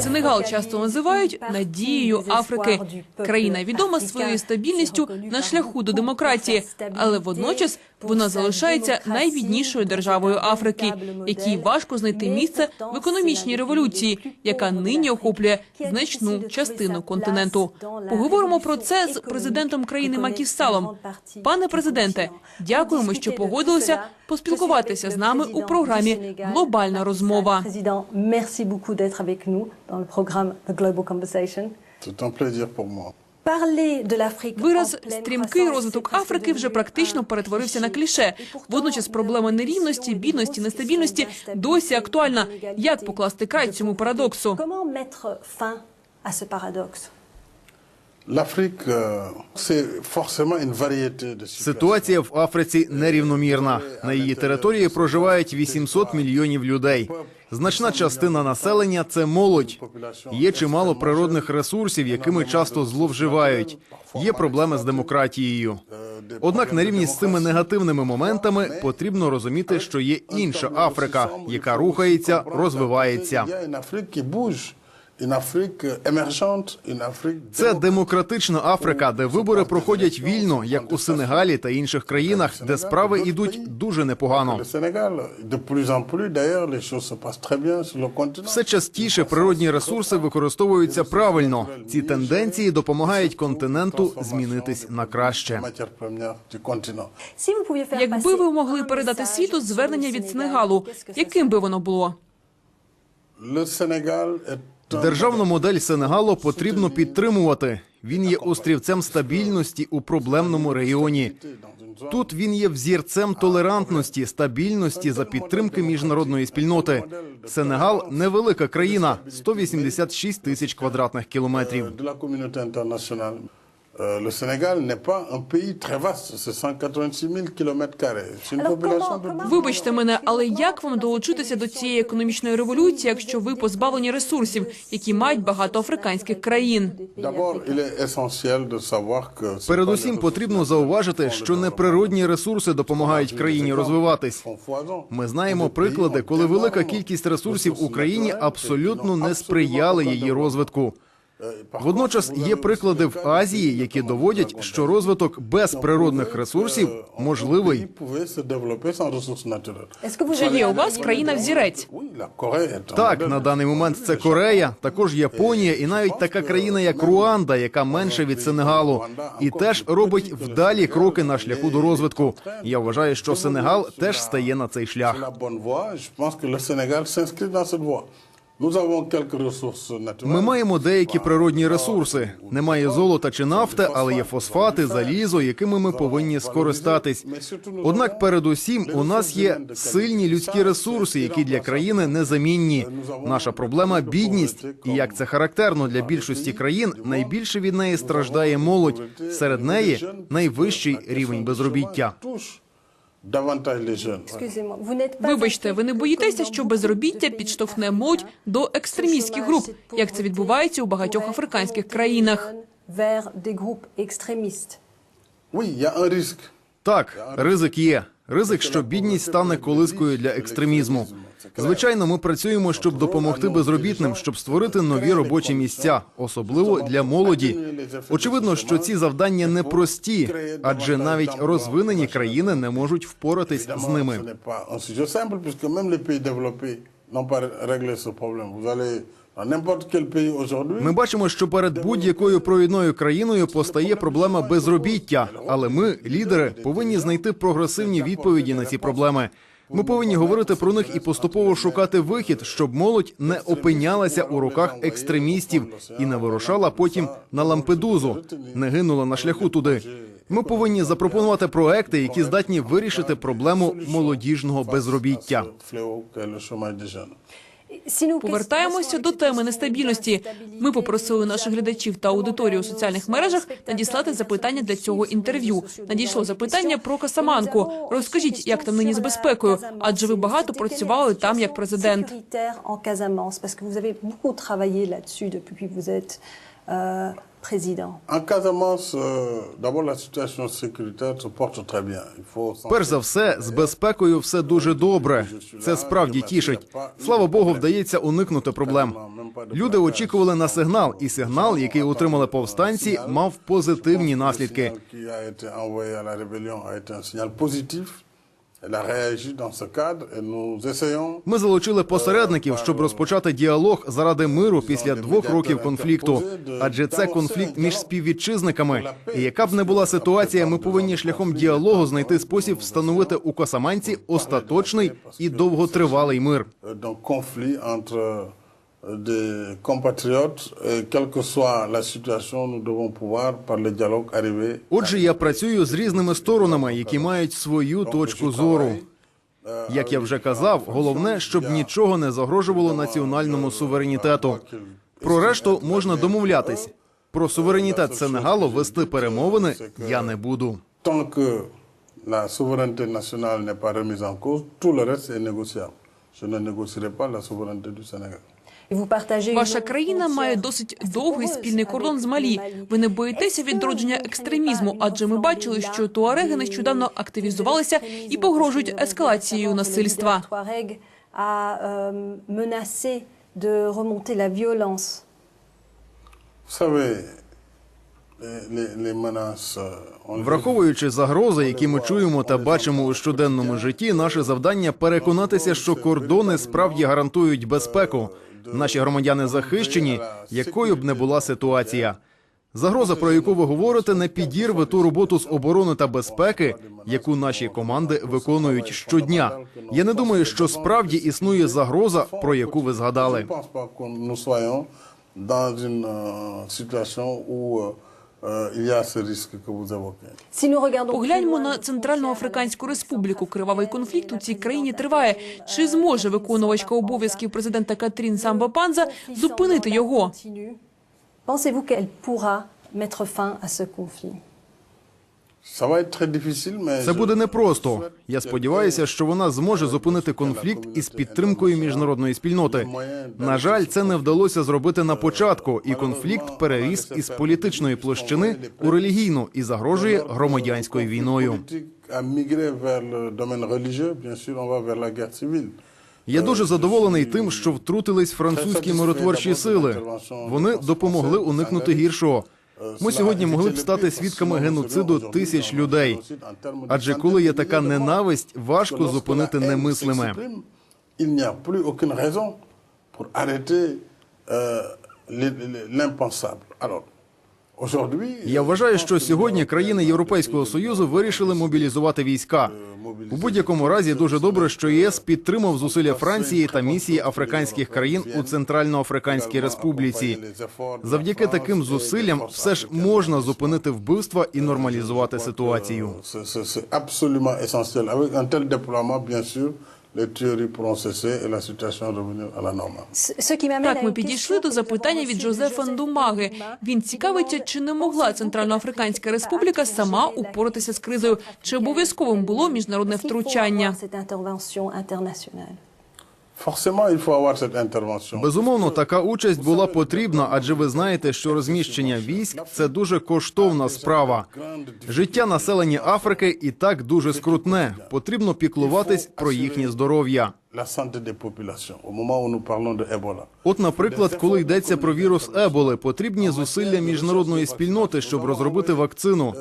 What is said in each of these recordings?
Сенегал часто називають надією Африки. Країна відома своєю стабільністю на шляху до демократії, але водночас вона залишається найбіднішою державою Африки, якій важко знайти місце в економічній революції, яка нині охоплює значну частину континенту. Поговоримо про це з президентом країни Макісалом. Пане президенте, дякуємо, що погодилися поспілкуватися з нами у програмі Глобальна розмова. C'est un plaisir pour moi. Вираз стрімкий розвиток Африки вже практично перетворився на кліше. Водночас проблема нерівності, бідності, нестабільності досі актуальна. Як покласти край цьому парадоксу? Euh. Ситуація в Африці нерівномірна. На її території проживають 800 мільйонів людей. Значна частина населення це молодь. Є чимало природних ресурсів, якими часто зловживають. Є проблеми з демократією. Однак на рівні з цими негативними моментами потрібно розуміти, що є інша Африка, яка рухається, розвивається. Це демократична Африка, де вибори проходять вільно, як у Сенегалі та інших країнах, де справи йдуть дуже непогано. Все частіше природні ресурси використовуються правильно. Ці тенденції допомагають континенту змінитись на краще. Якби ви могли передати світу звернення від Сенегалу, яким би воно було? Un Державну модель Сенегалу потрібно підтримувати. Він є острівцем стабільності у проблемному регіоні. Тут він є взірцем толерантності, стабільності за підтримки міжнародної спільноти. Сенегал невелика країна 186 тисяч квадратних кілометрів. Euh, le Sénégal n'est pas un pays très vaste, c'est 186 000 kilomètres carrés. C'est une Alors, population comment- de comment- Вибачте мене, але як вам долучитися до цієї економічної революції, якщо ви позбавлені ресурсів, які мають багато африканських країн? D'abord, il est essentiel de savoir que c'est pas Передусім потрібно зауважити, що неприродні ресурси допомагають країні розвиватись. Ми знаємо приклади, коли велика кількість ресурсів Україні абсолютно не сприяли її розвитку. Водночас є приклади в Азії, які доводять, що розвиток без природних ресурсів можливий. Чи є у вас країна взірець? Так, на даний момент це Корея, також Японія і навіть така країна, як Руанда, яка менша від Сенегалу, і теж робить вдалі кроки на шляху до розвитку. Я вважаю, що Сенегал теж стає на цей шлях. Naturelles. Ми маємо деякі природні ресурси. Немає золота чи нафти, але є фосфати, залізо, якими ми повинні скористатись. Однак, передусім, у нас є сильні людські ресурси, які для країни незамінні. Наша проблема бідність, і як це характерно для більшості країн, найбільше від неї страждає молодь. Серед неї найвищий рівень безробіття. Вибачте, ви не боїтеся, що безробіття підштовхне молодь до екстремістських груп, як це відбувається у багатьох африканських країнах? Так, ризик є. Ризик, що бідність стане колискою для екстремізму. Звичайно, ми працюємо, щоб допомогти безробітним, щоб створити нові робочі місця, особливо для молоді. Очевидно, що ці завдання непрості, адже навіть розвинені країни не можуть впоратись з ними. Ми бачимо, що перед будь-якою провідною країною постає проблема безробіття, але ми, лідери, повинні знайти прогресивні відповіді на ці проблеми. Ми повинні говорити про них і поступово шукати вихід, щоб молодь не опинялася у руках екстремістів і не вирушала потім на Лампедузу, не гинула на шляху туди. Ми повинні запропонувати проекти, які здатні вирішити проблему молодіжного безробіття. Повертаємося до теми нестабільності. Ми попросили наших глядачів та аудиторію у соціальних мережах надіслати запитання для цього інтерв'ю. Надійшло запитання про Касаманку. Розкажіть, як там нині з безпекою, адже ви багато працювали там як президент. Sécuritaire euh, président. Euh, Перш за все, з безпекою все дуже добре. Це справді тішить. Слава Богу, вдається уникнути проблем. Люди очікували на сигнал, і сигнал, який отримали повстанці, мав позитивні наслідки. Ми залучили посередників, щоб розпочати діалог заради миру після двох років конфлікту. Адже це конфлікт між співвітчизниками. І яка б не була ситуація, ми повинні шляхом діалогу знайти спосіб встановити у Косаманці остаточний і довготривалий мир. Euh, euh, des compatriotes. Quelle que soit la situation, nous devons pouvoir, par le dialogue, arriver Отже, я працюю з різними сторонами, які мають свою точку зору. Як я вже казав, головне, щоб нічого не загрожувало національному суверенітету. Про решту можна домовлятись. Про суверенітет Сенегалу вести перемовини я не буду. La souveraineté nationale n'est pas remise en cause, tout le reste est négociable. Je ne négocierai pas la souveraineté du Sénégal. Ваша країна має досить довгий спільний кордон з Малі. Ви не боїтеся відродження екстремізму, адже ми бачили, що туареги нещодавно активізувалися і погрожують ескалацією насильства. a euh, euh, Враховуючи загрози, які ми чуємо та бачимо у щоденному житті, наше завдання переконатися, що кордони справді гарантують безпеку. Наші громадяни захищені, якою б не була ситуація. Загроза, про яку ви говорите, не підірве ту роботу з оборони та безпеки, яку наші команди виконують щодня. Я не думаю, що справді існує загроза, про яку ви згадали. Euh, euh, euh, Погляньмо на Центральну Африканську Республіку. Кривавий конфлікт у цій країні триває. Чи зможе виконувачка обов'язків президента Катрін Самба Панза зупинити його? Pensez-vous qu'elle pourra mettre fin à ce conflit Це буде непросто. Я сподіваюся, що вона зможе зупинити конфлікт із підтримкою міжнародної спільноти. На жаль, це не вдалося зробити на початку, і конфлікт переріс із політичної площини у релігійну і загрожує громадянською війною. Я дуже задоволений тим, що втрутились французькі миротворчі сили. Вони допомогли уникнути гіршого. Ми сьогодні могли б стати свідками геноциду тисяч людей. Адже коли є така ненависть, важко зупинити немислиме. Pour arrêter euh, l'impensable. Alors, Я вважаю, що сьогодні країни Європейського союзу вирішили мобілізувати війська. У будь-якому разі дуже добре, що ЄС підтримав зусилля Франції та місії африканських країн у Центральноафриканській Республіці. Завдяки таким зусиллям все ж можна зупинити вбивства і нормалізувати ситуацію. Les tueries pourront cesser et la situation revenir à la normale. Так, ми підійшли до запитання від Жозефа Ндумаги. Він цікавиться, чи не могла Центральноафриканська республіка сама упоратися з кризою, чи обов'язковим було міжнародне втручання. Безумовно, така участь була потрібна, адже ви знаєте, що розміщення військ це дуже коштовна справа. Життя населення Африки і так дуже скрутне. Потрібно піклуватись про їхнє здоров'я. От, наприклад, коли йдеться про вірус Еболи, потрібні зусилля міжнародної спільноти, щоб розробити вакцину.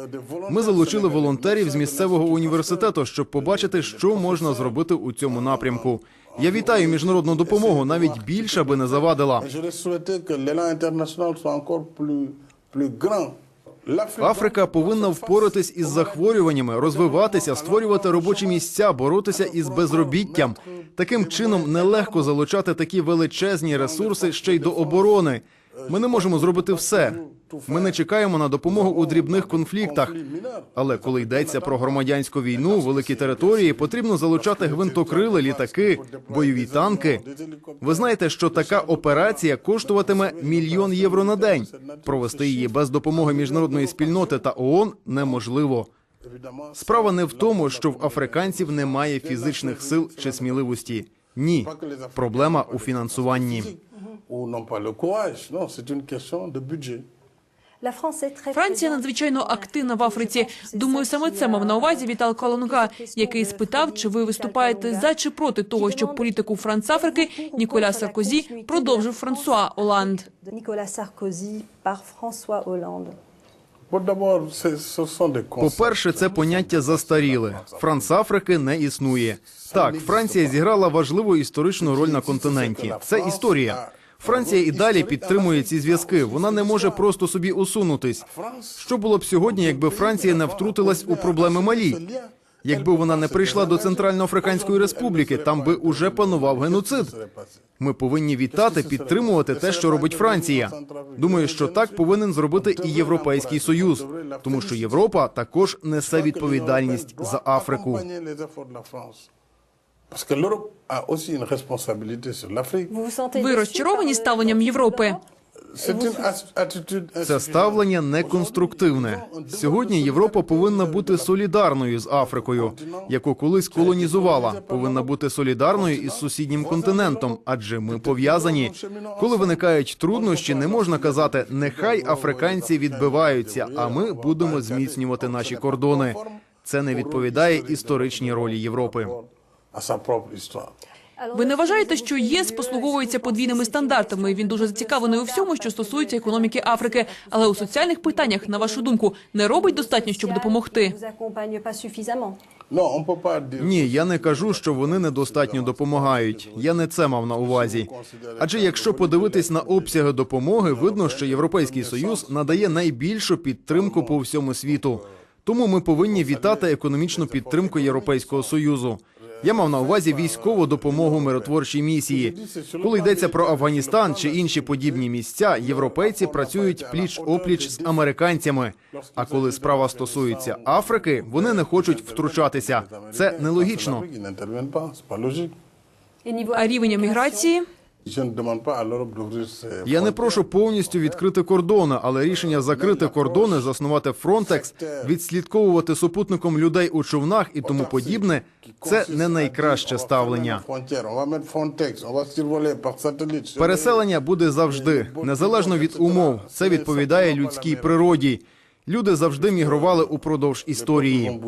Ми залучили волонтерів з місцевого університету, щоб побачити, що можна зробити у цьому напрямку. Я вітаю міжнародну допомогу, навіть більше би не завадила. Африка повинна впоратись із захворюваннями, розвиватися, створювати робочі місця, боротися із безробіттям. Таким чином нелегко залучати такі величезні ресурси ще й до оборони. Ми не можемо зробити все. Ми не чекаємо на допомогу у дрібних конфліктах. Але коли йдеться про громадянську війну, великі території, потрібно залучати гвинтокрили, літаки, бойові танки. Ви знаєте, що така операція коштуватиме мільйон євро на день. Провести її без допомоги міжнародної спільноти та ООН неможливо. Справа не в тому, що в африканців немає фізичних сил чи сміливості. Ні, проблема у фінансуванні. Ou n'ont pas le courage. Non, c'est une question de budget. Франція надзвичайно активна в Африці. Думаю, саме це мав на увазі Вітал posé Колонга, який спитав, чи ви виступаєте за чи проти того, щоб політику Франц-Африки Ніколя Саркозі продовжив Франсуа Оланд. concepts. По-перше, це поняття застаріле. Франц-Африки не існує. Так, Франція зіграла важливу історичну роль на континенті. Це історія. Франція і далі підтримує ці зв'язки. Вона не може просто собі усунутись. Що було б сьогодні, якби Франція не втрутилась у проблеми Малі? Якби вона не прийшла до Центральноафриканської республіки, там би уже панував геноцид. Ми повинні вітати, підтримувати те, що робить Франція. Думаю, що так повинен зробити і Європейський Союз, тому що Європа також несе відповідальність за Африку. Parce que l'Europe a aussi une responsabilité sur l'Afrique. Vous vous sentez Ви розчаровані ставленням Європи? Це ставлення неконструктивне. Сьогодні Європа повинна бути солідарною з Африкою, яку колись колонізувала. Повинна бути солідарною із сусіднім континентом, адже ми пов'язані. Коли виникають труднощі, не можна казати нехай африканці відбиваються, а ми будемо зміцнювати наші кордони. Це не відповідає історичній ролі Європи. À sa propre histoire. Ви не вважаєте, що єС послуговується подвійними стандартами? Він дуже зацікавлений у всьому, що стосується економіки Африки, але у соціальних питаннях, на вашу думку, не робить достатньо, щоб допомогти. Ні, я не кажу, що вони недостатньо допомагають. Я не це мав на увазі. Адже якщо подивитись на обсяги допомоги, видно, що Європейський Союз надає найбільшу підтримку по всьому світу. Тому ми повинні вітати економічну підтримку Європейського союзу. Я мав на увазі військову допомогу миротворчій місії. Коли йдеться про Афганістан чи інші подібні місця, європейці працюють пліч опліч з американцями. А коли справа стосується Африки, вони не хочуть втручатися. Це нелогічно. А рівень еміграції? Я не прошу повністю відкрити кордони, але рішення закрити кордони, заснувати Фронтекс, відслідковувати супутником людей у човнах і тому подібне. Це не найкраще ставлення. Переселення буде завжди, незалежно від умов. Це відповідає людській природі. Люди завжди мігрували упродовж історії.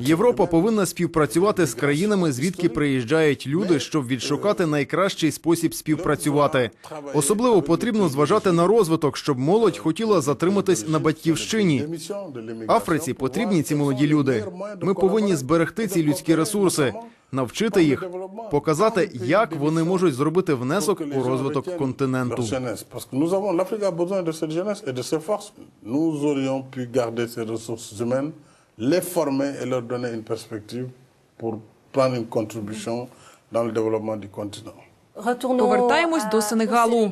Європа повинна співпрацювати з країнами, звідки приїжджають люди, щоб відшукати найкращий спосіб співпрацювати. Особливо потрібно зважати на розвиток, щоб молодь хотіла затриматись на батьківщині. Африці потрібні ці молоді люди. Ми повинні зберегти ці людські ресурси, навчити їх, показати, як вони можуть зробити внесок у розвиток континенту. Nous les former et leur donner une perspective pour prendre une contribution dans le développement du continent. Retournons Повертаємось à- до Сенегалу.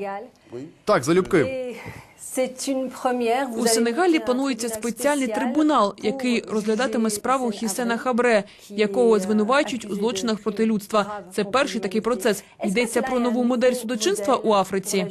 Так, залюбки. Et C'est une première. Vous У Сенегалі tribunal спеціальний трибунал, який розглядатиме справу Hissène Хісена Habré, Хабре, якого звинувачують у злочинах проти людства. Це перший такий процес. Йдеться про нову модель судочинства у Африці.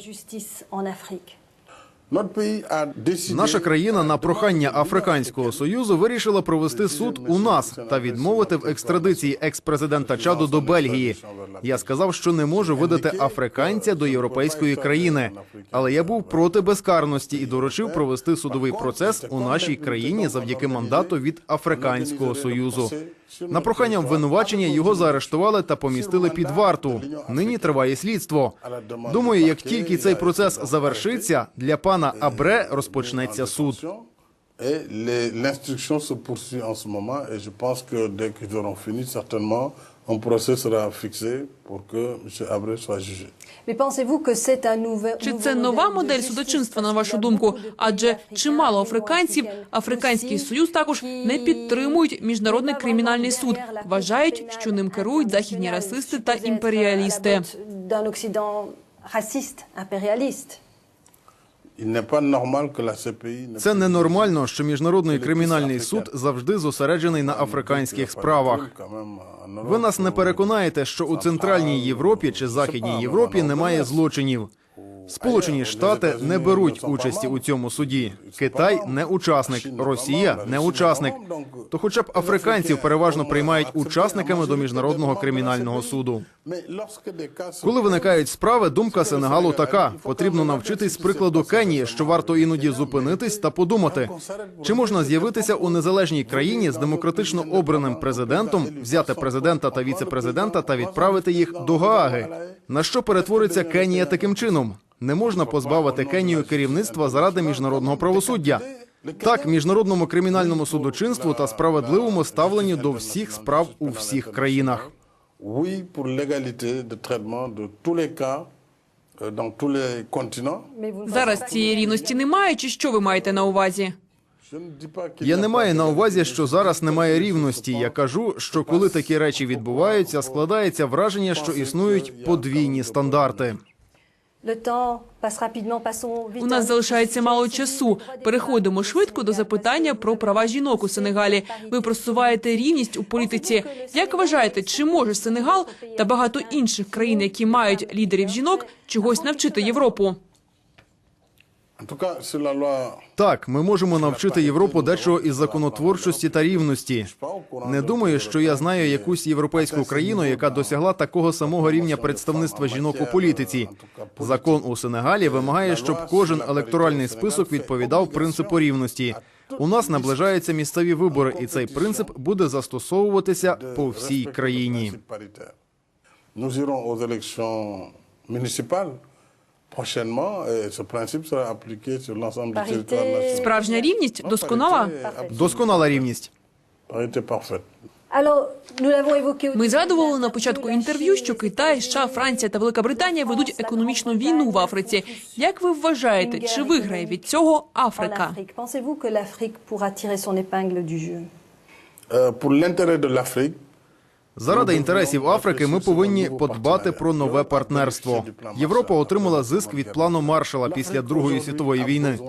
Наша країна на прохання Африканського союзу вирішила провести суд у нас та відмовити в екстрадиції екс-президента Чаду до Бельгії. Я сказав, що не можу видати африканця до європейської країни, але я був проти безкарності і доручив провести судовий процес у нашій країні завдяки мандату від Африканського союзу. На прохання обвинувачення його заарештували та помістили під варту. Нині триває слідство. Думаю, як тільки цей процес завершиться, для пана Абре розпочнеться суд. Et l'instruction se poursuit en ce moment et je pense que dès qu'ils auront fini, certainement, un procès sera fixé pour que M. Abré soit jugé. Mais pensez-vous que c'est un nouvel Чи nouveau це modèle нова de модель justice судочинства, на вашу думку? Адже чимало африканців, Африканський союз також не підтримують міжнародний кримінальний суд. Вважають, що ним керують західні расисти та імперіалісти. Це ненормально, що міжнародний кримінальний суд завжди зосереджений на африканських справах. Ви нас не переконаєте, що у центральній Європі чи західній Європі немає злочинів. Сполучені Штати не беруть участі у цьому суді. Китай не учасник, Росія не учасник. То, хоча б африканців переважно приймають учасниками до міжнародного кримінального суду. Коли виникають справи, думка Сенегалу така: потрібно навчитись прикладу Кенії, що варто іноді зупинитись та подумати, чи можна з'явитися у незалежній країні з демократично обраним президентом, взяти президента та віце-президента та відправити їх до Гааги. На що перетвориться Кенія таким чином? Не можна позбавити Кенію керівництва заради міжнародного правосуддя. Так, міжнародному кримінальному судочинству та справедливому ставленню до всіх справ у всіх країнах. Oui, pour l'égalité de traitement de tous les cas euh, dans tous les continents. Mais vous ne Зараз цієї рівності немає, чи що ви маєте на увазі? Я не маю на увазі, що зараз немає рівності. Я кажу, що коли такі речі відбуваються, складається враження, що існують подвійні стандарти. У нас залишається мало часу. Переходимо швидко до запитання про права жінок у Сенегалі. Ви просуваєте рівність у політиці. Як вважаєте, чи може Сенегал та багато інших країн, які мають лідерів жінок, чогось навчити Європу? En tout cas, sur la loi, Так, ми можемо навчити Європу дечого із законотворчості та рівності. Не думаю, що я знаю якусь європейську країну, яка досягла такого самого рівня представництва жінок у політиці. Закон у Сенегалі вимагає, щоб кожен електоральний список відповідав принципу рівності. У нас наближаються місцеві вибори, і цей принцип буде застосовуватися по всій країні. Nous irons aux élections municipales prochainement ce principe sera appliqué sur l'ensemble du territoire national. Справжня рівність досконала. Досконала рівність. Parité parfaite. Ми згадували на початку інтерв'ю, що Китай, США, Франція та Велика Британія ведуть економічну війну в Африці. Як ви вважаєте, чи виграє від цього Африка? Euh, pour l'intérêt de l'Afrique, Заради інтересів Африки ми повинні подбати про нове партнерство. Європа отримала зиск від плану Маршала після Другої світової війни.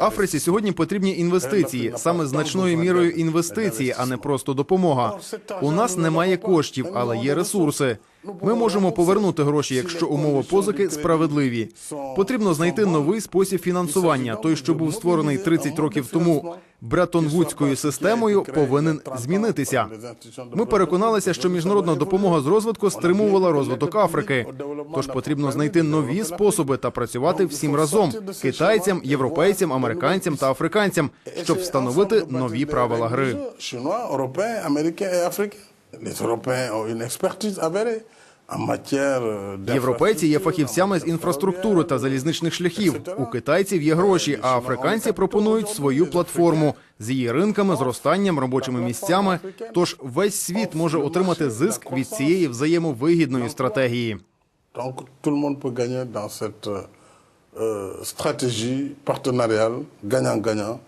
Африці сьогодні потрібні інвестиції, саме значною мірою інвестиції, а не просто допомога. У нас немає коштів, але є ресурси. Ми можемо повернути гроші, якщо умови позики справедливі. Потрібно знайти новий спосіб фінансування. Той, що був створений 30 років тому Бреттон-Вудською системою, повинен змінитися. Ми переконалися, що міжнародна допомога з розвитку стримувала розвиток Африки. Тож потрібно знайти нові способи та працювати всім разом китайцям, європейцям, американцям та африканцям, щоб встановити нові правила гри. Les Européens ont une expertise avérée euh, Європейці є фахівцями з інфраструктури та залізничних шляхів. У китайців є гроші, а африканці пропонують свою платформу з її ринками, зростанням, робочими місцями. Тож весь світ може отримати зиск від цієї взаємовигідної стратегії. Euh, gagnant-gagnant.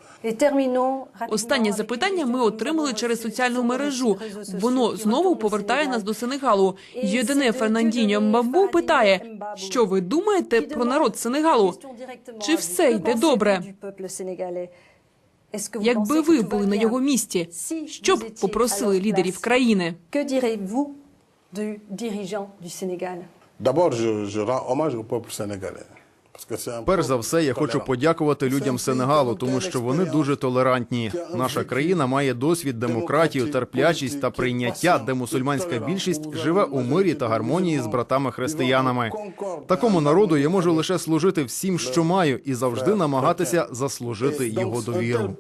Останнє запитання ми отримали через соціальну мережу. Воно знову повертає нас до Сенегалу. Єдине Фернандіньо Мбамбу питає, що ви думаєте про народ Сенегалу? Чи все йде добре? Якби ви були на його місці, що б попросили лідерів країни? D'abord, je, je rends hommage au peuple sénégalais. Перш за все, я хочу подякувати людям Сенегалу, тому що вони дуже толерантні. Наша країна має досвід, демократію, терплячість та прийняття, де мусульманська більшість живе у мирі та гармонії з братами-християнами. Такому народу я можу лише служити всім, що маю, і завжди намагатися заслужити його довіру.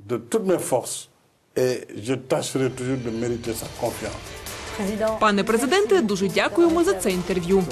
de toutes mes forces et je tâcherai toujours de mériter sa confiance. Пане президенте, дуже дякуємо за це інтерв'ю.